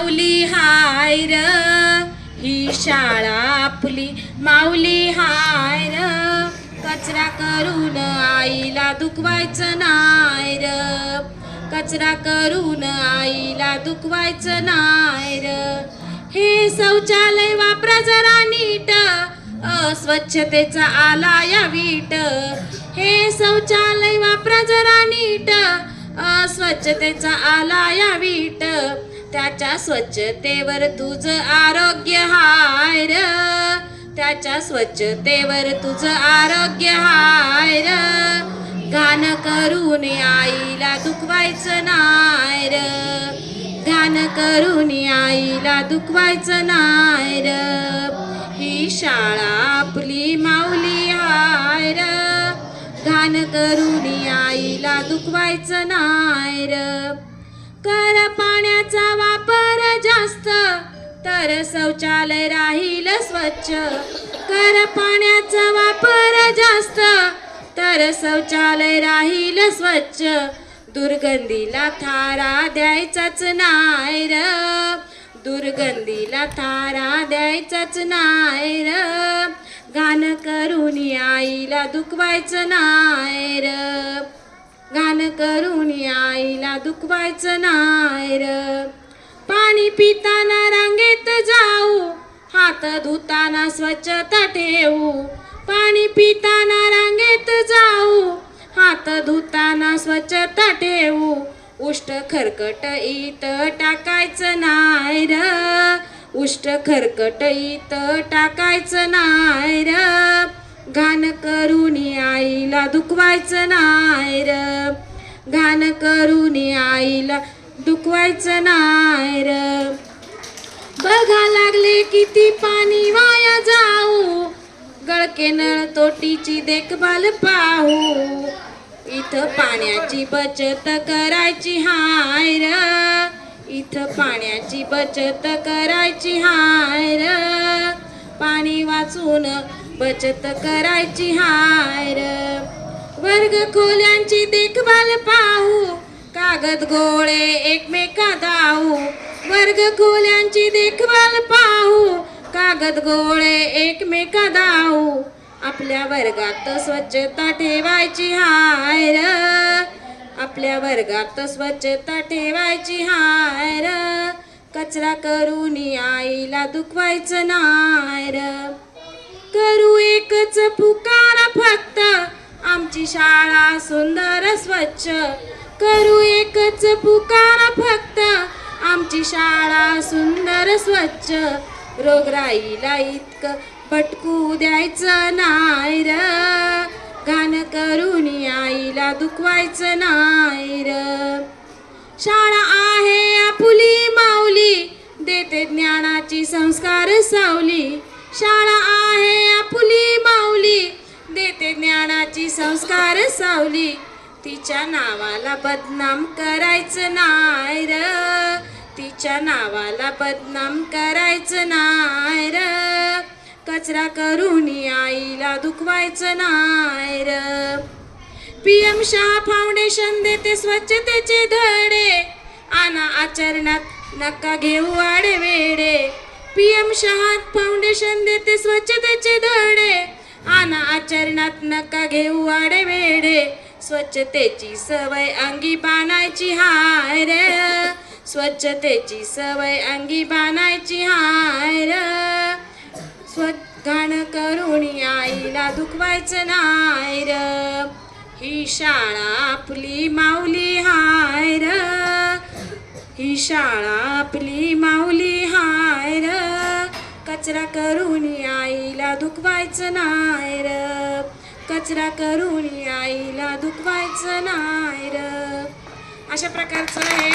माऊली हाय र ही शाळा आपली. माऊली हाय र कचरा करून आईला दुखवायचं नाय र. कचरा करून आईला दुखवायचं नाय र. हे शौचालय वापरा जरा नीट. अस्वच्छतेचा आला या वीट. हे शौचालय वापरा जरा नीट. अस्वच्छतेचा आला या वीट. त्याच्या स्वच्छतेवर तुझं आरोग्य हाय र. त्याच्या स्वच्छतेवर तुझं आरोग्य हाय र. घाण करून आईला दुखवायचं नाय र. घाण करून आईला दुखवायचं नाय र. ही शाळा आपली माऊली हाय र. घाण करून आईला दुखवायचं नाय र. कर जास्त तर शौचालय राहील स्वच्छ. कर पाण्याचा वापर जास्त. तर शौचालय राहील स्वच्छ. दुर्गंधीला थारा द्यायचाच नाही र. दुर्गंधीला थारा द्यायचाच नाही र. घाण करून आईला दुखवायचं नाही र. घाण करून आईला दुखवायचं नाही र. पाणी पिताना रांगेत जाऊ हात धुताना स्वच्छता ठेवू. पाणी पिताना रांगेत जाऊ हात धुताना स्वच्छता ठेवू. उष्ट खरकट इत टाकायचं नाही र उष्ट खरकट इत टाकायचं नाही र. घाण करून आईला दुखवायचं नाही र घाण करून आई दुखवायचं नाय र. बघा लागले किती पाणी वाया जाऊ. गळके नळ तोटीची देखभाल पाहू. इथं पाण्याची बचत करायची हाय र. इथं पाण्याची बचत करायची हाय र. पाणी वाचून बचत करायची हाय र. वर्ग खोल्यांची देखभाल पाहू. कागद गोळे एकमेका धावू वर्ग खोल्यांची देखभाल पाहू. कागद गोळे एकमेका धावू आपल्या वर्गात स्वच्छता ठेवायची हाय र. आपल्या वर्गात स्वच्छता ठेवायची हाय र. कचरा करून आईला दुखवायचं नाय र. करू एकच पुकार फक्त. आमची शाळा सुंदर स्वच्छ. करू एकच पुकार फक्त. आमची शाळा सुंदर स्वच्छ. रोगराईला इतकं भटकू द्यायचं नाही र. घाण करून आईला दुखवायचं नाही र. शाळा आहे आपुली माऊली. देते ज्ञानाची संस्कार सावली. शाळा आहे आपुली माऊली. देते ज्ञानाची संस्कार सावली. तिच्या नावाला बदनाम करायचं नाय र. तिच्या नावाला बदनाम करायचं नाय र. कचरा करून आईला दुखवायचं नाय र. पीएम शाह फाउंडेशन देते स्वच्छतेचे धडे. आना आचरणात नका घेऊ आडवेडे. पीएम शहा फाउंडेशन देते स्वच्छतेचे धडे. आना आचरणात नका घेऊ आडवेडे. स्वच्छतेची सवय अंगी बाणायची हाय रे. स्वच्छतेची सवय अंगी बाणायची हाय र. स्व घाण करून आईला दुखवायचं नाय र. ही शाळा आपली माऊली हाय र. ही शाळा आपली माऊली हाय र. कचरा करून आईला दुखवायचं नाय र. कचरा करून आईला दुखवायचं नाही र. अशा प्रकारचं हे.